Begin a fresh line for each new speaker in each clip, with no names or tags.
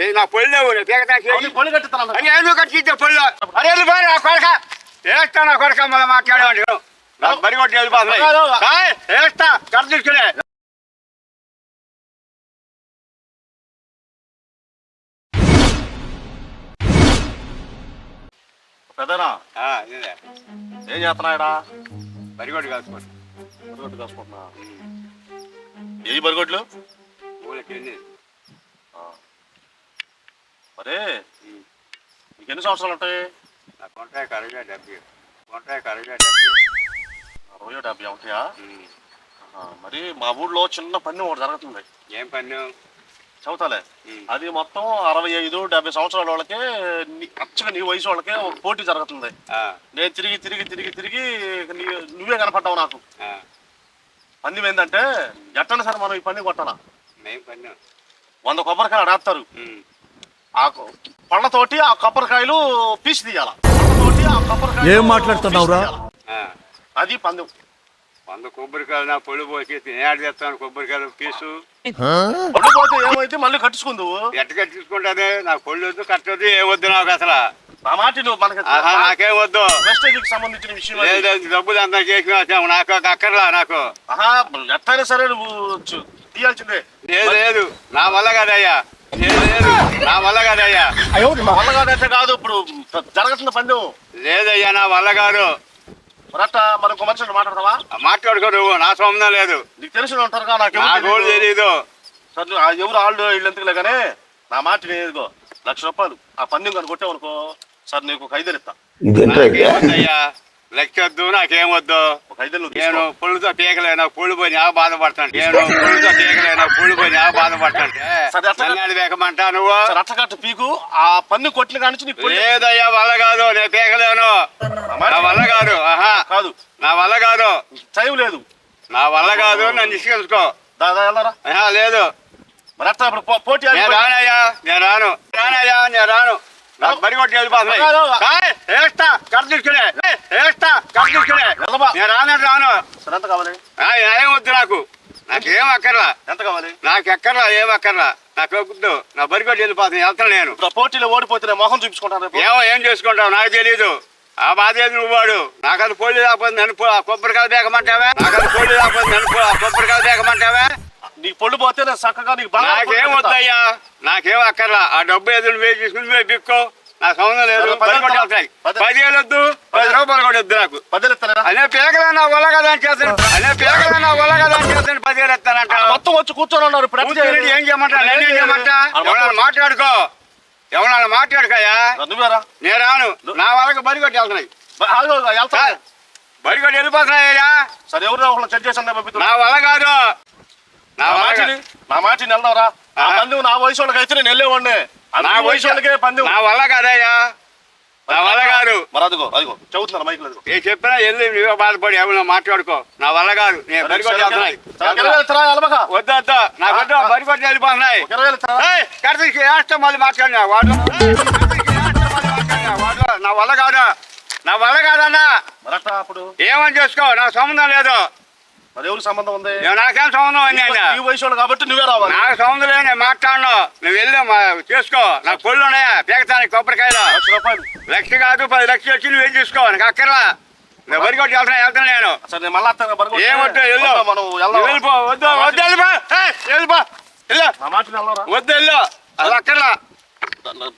నా నేను
అవును, పొలి కట్టుతాను
ఎందుకు కట్టించే పొల్లు అరే పోయి నా కొడక. వేస్తా నా కొడక మళ్ళీ మాట్లాడేవాడి బరి కొట్టి వేస్తా కట్ట తీసుకునే.
పెద్దనా. ఏం చేస్తున్నాయడా?
బరి కొట్టి కాసుకోండి
బరిగొడ్డు కాసుకుంటున్నా ఏ బరిగొడ్లు
ఊళ్ళకి
మరే నీకు ఎన్ని సంవత్సరాలు ఉంటాయి?
నా అరవై డెబ్బై. కొంటాయి అరవై డెబ్బై.
అరవై డెబ్బై ఉంటాయా మరి మా ఊళ్ళో చిన్న పని ఒకటి జరుగుతుంది.
ఏం పన్ను?
చదువుతాలే. అది మొత్తం అరవై ఐదు డెబ్బై సంవత్సరాల వాళ్ళకే నీ- అచ్చగా నీ వయసు వాళ్ళకే ఒక పోటీ జరుగుతుంది. నేను తిరిగి తిరిగి తిరిగి తిరిగి నువ్వే కనపడ్డావు నాకు. పందెం ఏంటంటే ఎట్టని సరే మనం ఈ పని కొట్టాలా?
పన్ను.
వంద కొబ్బరికాయలు ఆడతారు. ఆ పళ్ళతోటి ఆ కొబ్బరికాయలు పీసి తీయాల పళ్ళతోటి ఆ కొబ్బరికాయలు
ఏం మాట్లాడుతున్నావురా?
అది పందెం.
వంద కొబ్బరికాయలు నా పొడి పోసి నేను చేస్తాను కొబ్బరికాయలు పీసు.
పళ్ళు పోతే ఏమైతే మళ్ళీ కట్టించుకుందువు
ఎట్ట కట్టించుకుంటుంది నాకు పొడి వద్దు కట్టొద్దు ఏమొద్దు నాకు అసలు?
నా మాట నువ్వు మనకి
నాకేం వద్దు.
వెస్టేజ్కి సంబంధించిన విషయం అది.
లేదు డబ్బులు అంతా చేసిన వచ్చాము. నాకు అక్కర్లా నాకు?
ఆహా ఎట్టయినా సరే నువ్వు తీయాల్సిందే.
లేదు లేదు నా వల్ల కాదయ్యా. నా వల్ల కాదయ్యా.
వల్ల కాదంటే కాదు ఇప్పుడు జరగట్ల పందెం
లేదయ్యా నా వల్ల కాదు.
మరట్ట మరి ఇంకో మనిషి మాట్లాడతావా?
మాట్లాడుకో నువ్వు నా సంబంధం లేదు.
నీకు తెలిసిన ఉంటారుగా నాకు
గోల్ తెలీదు.
సరే ఎవరు ఆళ్ళు వీళ్ళు ఎందుకులే కానీ నా మాట నేనుకో లక్ష రూపాయలు. ఆ పందెం కానీ కొట్టావు అనుకో సార్ నీకు ఒక ఐదేలు ఇస్తా.
లెక్కొద్దు నాకేం వద్దు
ఒక ఐదేలు నువ్వు
నేను. పుళ్ళుతో పీకలే నాకు పుళ్ళు పోయి నా బాధపడతాను నేను పుళ్ళుతో పీకలే నాకు పుళ్ళు పోయి నా బాధపడతాంటే
సరే, అట్లా-
నన్నాడు వేకమంటా నువ్వు
కట్టు పీకు ఆ పందెం కొట్టిన కానించి నీకు పొల్లి-
లేదయ్యా వల్ల కాదు నేను పీకలేను
నా
వల్ల కాదు ఆహా
కాదు
నా వల్ల కాదు
టైం లేదు
నా వల్ల కాదు నన్ను ఇసుకెళ్ళుకో
దాదా
లేదు
మరి ఇప్పుడు పోటీ
రానయ్యా నేను రాను రానయ్యా నేను రాను నాకు బరి కొట్టి వెళ్ళిపోతున్నాయి కట్ట తీసుకునే ఏయ్, వేస్తా కట్ట తీసుకునే
వెళ్ళబా.
నేను రాను రాను
సరే ఎంత కావాలి
ఆ, ఏం వద్దు నాకు నాకేం అక్కర్లా
ఎంత కావాలి?
నాకు ఎక్కర్లా ఏం అక్కర్లా నాకు వద్దు నా బరి కొట్టి వెళ్ళిపోతాను వెళ్తాను నేను.
ఇప్పుడు ఆ పోటీలో ఓడిపోతే మొహం చూపించుకుంటాను రేపు.
ఏమో ఏం చేసుకుంటావు? నాకు తెలీదు. ఆ బాధ ఏది నువ్వు వాడు? నాకు అది పోలి రాకపోతే నన్ను పో- ఆ కొబ్బరికాయలు బేకమంటావా నాకు అది పోలి రాకపోతే నన్ను పో- ఆ కొబ్బరికాయలు బేకమంటావా
నీకు పొళ్ళు పోతే నేను చక్కగా నీకు బాగా
నాకేం వద్దయ్యా? నాకేం అక్కర్లా? ఆ డబ్బు ఎదురు వేసి తీసుకుని నువ్వే బిక్కో. నాకు సంబంధం లేదు.
పది
బరి కొట్టి వెళ్తాయి
పది-
పదివేలు వద్దు. పది రూపాయలు కూడా వద్దు నాకు.
పదిలు ఇస్తారా
అనే పేకలే నా వల్ల కదా అని చేస్తాను. అనే పేకలే నా
కూర్చొని ఉన్నారు ఇప్పుడు?
ఏం మాట్లాడుకో. ఎవరన్నా మాట్లాడుకోయా? నేను రాను. నా వాళ్ళకి బరి కొట్టి వెళ్తున్నాయి. బరి కొట్టి వెళ్ళిపోతున్నాయ్యా?
సరే ఎవరు ఒకళ్ళు చెక్ చేసి పంపిద్దాం
నా వల్ల కాదు. నా
నా మాటిని. నా మాటిని
ఆహా.
పందెం నా వయసు వాళ్ళకి అయితే నేను వెళ్ళేవాడిని.
నా
నీ వయసు వాళ్ళకే పందెం.
నా వల్ల కాదయ్యా. నా వల్ల కాదు.
మరి అదిగో అదిగో చదువుతున్నారు మైకులు అదిగో.
ఏ చెప్పినా వెళ్ళి నువ్వే బాధపడి ఎవరైనా మాట్లాడుకో? నా వల్ల కాదు. నేను బరి కొట్టి వెళ్తున్నాయి
సరే, ఇరవై వేలు ఇస్తారా, ఎలమగా?
వద్దు వద్దు. నాకు వద్దు బరి కొట్టి వెళ్ళిపోతున్నాయి.
ఒక ఇరవై వేలు ఇస్తారా?
ఏయ్, కడతీకి వేస్తే మళ్ళీ మాట్లాడినా? వాడు నా వల్ల కాదు? నా వల్ల కాదన్నా. ఏమని చేసుకో? నాకు సంబంధం లేదు.
మరి ఎవరికి సంబంధం ఉంది?
నాకేం సంబంధం అయింది ఆయన
ఈ వయసు వాళ్ళు కాబట్టి నువ్వే రావాలి.
నాకు సంబంధం లేదు నేను మాట్లాడను. నువ్వు వెళ్ళి మా- చేసుకో. ఉన్నాయా? పీకతానికి కొబ్బరికాయలు.
లక్ష రూపాయలు.
లక్ష కాదు పది లక్షలు వచ్చి నువ్వేం చూసుకో? నాకు అక్కర్లా. నేను బరి కొట్టి వెళ్తున్నా వెళ్తున్నా నేను.
సరే నేను మళ్ళా వస్తాను, బరగొట్టు.
ఏమొద్దు వెళ్ళు.
వద్దా, మనం వెళ్దాం.
వెళ్ళిపో వద్దు వద్దు వెళ్ళిపో. ఏయ్, వెళ్ళిపో. వెళ్ళు
నా మాటిని వెళ్దాంరా.
వద్దు వెళ్ళు. అసలు అక్కర్లా.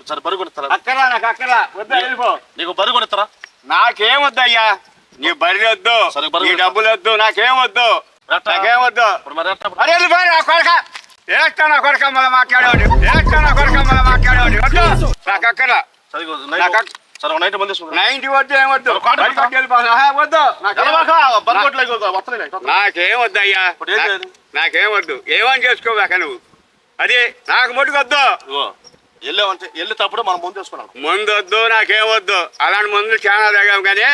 సరే
అక్కర్లా నాకు అక్కర్లా. వద్దు వెళ్ళిపో.
నీకు బరిగొనిస్తారా
నాకేం వద్దయ్యా నీ బరి వద్దు. నీ
వద్దు.
డబ్బులు వద్దు. నాకేం వద్దు? నాకేం వద్దు? అరే నా కొడక. వేస్తా నా కొడక మళ్ళీ మాట్లాడేవాడు. వేస్తా నా కొడక మళ్ళీ మాట్లాడేవాడు. వద్దు. నాకు అక్కర్లా
సరే ఇగో,
నాకు
నైట్
అక్-
సరే ఒక నైట్ మంది తీసుకుంటా.
నా ఇంటి వద్దు ఏం వద్దు. వద్దు. నాకేం వద్దు. అయ్యా? నాకేం వద్దు. ఏమని చేసుకోవాక నువ్వు? అది నాకు ముట్టుకొద్దు.
ఇగో, వెళ్ళేటప్పుడు మనం ముందు వేసుకున్నాం
ముందు వద్దు నాకేం వద్దు. అలాంటి మందులు చాలా తాగాం కానీ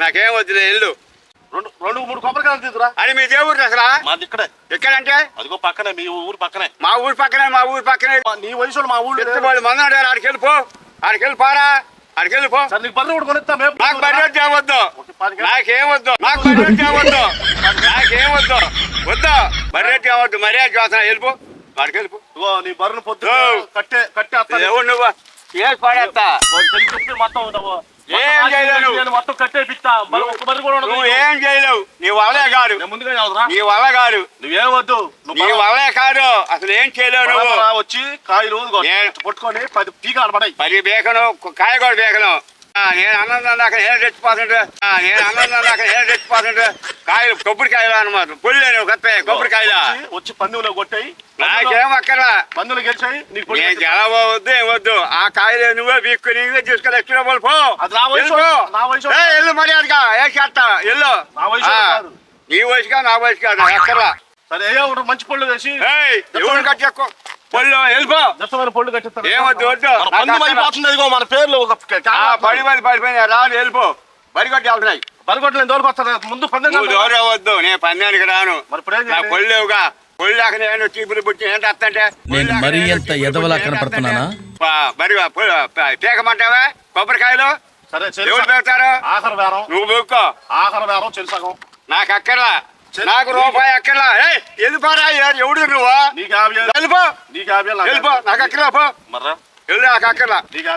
నాకేం వద్దులే ఇల్లు
రెండు రెండు మూడు కొబ్బరికాయలు తీసుకురా.
అని మీ దేవుడు అసలు?
మాది ఇక్కడే.
ఎక్కడంటే?
అదిగో పక్కనే మీ ఊరు పక్కనే.
మా ఊరి పక్కనే మా ఊరి పక్కనే.
నీ వయసు వాళ్ళు మా ఊళ్ళు
ఎత్తుబడి మంది ఉంటారు ఆడికి వెళ్ళిపో ఆడికి వెళ్ళిపోరా ఆడికి వెళ్ళిపో
సరే నీకు బర్రె కూడా కొనిస్తా మేము
నాకు చేయవద్దు నాకేం వద్దు. నాకు చేయవద్దు నాకేం వద్దు. వద్దు. బడ్జెట్ చేయవద్దు మర్యాద చూస్తున్నా వెళ్ళిపో.
నీ బర్రెను పొద్దు
ఓ.
కట్టే కట్టే అత్తాను.
ఎవరు నువ్వు? ఏం పడేస్తా
వాడు తెలిసి చెప్పి మొత్తం ఉండవు.
ఏం
మొత్తం
చేయలేను.
నేను మొత్తం కట్టేపిస్తా. ఒక్క బర్రె కూడా ఉండదు
నువ్వు ఏం చేయలేవు. నీ వల్లే కాదు.
నేను ముందుగా చదువురా
నీ వల్ల కాదు.
నువ్వేం వద్దు. నువ్వు
నీ వల్లే కాదు. అసలు ఏం చేయలేవు నువ్వు?
బర్రె వచ్చి కాయలు
నేను-
పట్టుకొని పది పీక ఆడబడాయి
పది బేకను కాయ కూడా బేకను. నేను అన్నం దాకా ఏం తెచ్చిపోతుంటే? నేను అన్నం దాకా ఏం తెచ్చిపోతుంటే? కాయలు కొబ్బరికాయలు అనమాట పొల్లేను కత్తే కొబ్బరికాయలు?
వచ్చి పందెంలో కొట్టాయి.
నాకేం అక్కర్లా.
పందెలు గెలిచాయి.
నేను. గెలవద్దు ఏం వద్దు. ఆ కాయలు నువ్వే బీక్కు నీవే తీసుకెళ్ళి ఎక్కిన వాళ్ళు పో.
నా వయసు. నా వయసు.
ఎల్లు మర్యాదగా. ఏ చేస్తా? ఎల్లు
నా వయసు కాదు.
నీ వయసుగా నాకు ఎక్కర్లా
సరే మంచి పళ్ళు వేసి
ఎవరు కట్టెక్కు వెళ్ళిపో
దత్తమైన పళ్ళు
వద్దు.
మన పందెం
నాకు అక్కడ-
అయిపోతుంది ఇదిగో మన పేర్లు ఒక
ఆ పడి పడిపోయినా వెళ్ళిపో కొట్టి వెళ్తున్నాయి.
ముందు పందెం కాదు.
దూరవద్దు నేను పందానికి రాను.
మరి ఇప్పుడు
నేను
మరీ ఎంత ఎదవలా కనపడుతున్నానా?
మరి పీకమంటావా? కొబ్బరికాయలు? ఎవరు. పెడతారు
బేరం
నువ్వు
బేరం
నాకు అక్కర్లా.
చె-
నాకు రూపాయి అక్కర్లా. వెళ్ళిపోరా ఎవడు నువ్వు? వెళ్ళిపో. వెళ్ళిపో. నాకు అక్కర్లా పో.
మర్రా.
వెళ్ళు నాకు అక్కర్లా.
నీకు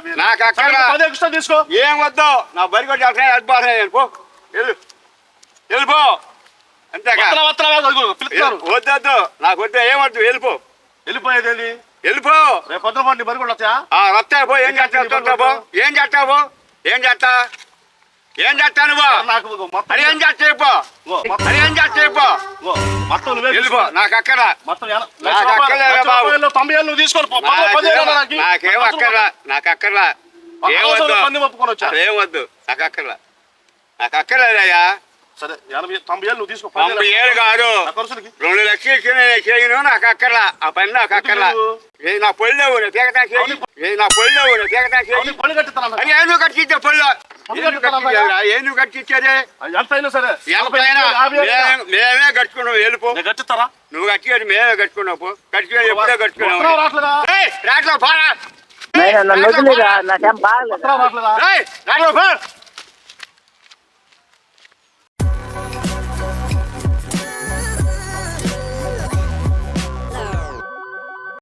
అక్కర్లా.
తీసుకో.
ఏం వద్దు. నా బరి కొట్టి వెళ్ళిపోతున్నాయి నేను. పో. వెళ్ళు. వెళ్ళిపో. అంతేకా వద్దొద్దు నాకు వద్దు. ఏం వద్దు? వెళ్ళిపో.
వెళ్ళిపోయేది
వెళ్ళిపో.
రేపు పొద్దున బరి కూడా
వస్తాయి? పో. ఏం చేస్తావు? ఏం చేస్తావు ఏం చేస్తా ఏం చేస్తా నువ్వు?
నాకు మొత్తం
ఏం చేస్తా పో
ఇదిగో, మొత్తం
ఏం చేస్తా పో
ఇదిగో, మొత్తం నువ్వే
వెళ్ళిపో. నాకు అక్కరా
మొత్తం
నాకు
లక్ష
బాబు.
తొంభై ఏళ్ళు తీసుకొని నాకు.
అక్కర్లా నాకు అక్కర్లా ఏం
అవసరం
వద్దు.
పందెం ఒప్పుకొని వచ్చా?
అసలు ఏం వద్దు. నాకు అక్కర్లా నాకు అక్కర్లేదయ్యా
సరే తొంభై ఏళ్ళు తీసుకో
తొంభై ఏళ్ళు కాదు. రెండు లక్షలు చేయను నాకు అక్కర్లా ఆ పని నాకు అక్కర్లా నా నేను పీకటా చేయి నా నేను పీకటా చేయి
పళ్ళు
కట్టించే పొల్లు?
పొల్లు
ఏను
కట్టిస్తాను
కట్టించేదిరా? ఏను కట్టించేది?
ఎంత అయినా సరే.
ఎంతైనా మేమే- మేమే కట్టుకున్నావు వెళ్ళిపో
నేను కట్టిస్తారా
నువ్వు కట్టేది మేమే కట్టుకున్నావు పో. కట్టుకునేది ఎప్పుడే కట్టుకున్నావు.
వస్త్రం రావట్లేదా
ఏయ్, రాట్లో పారా.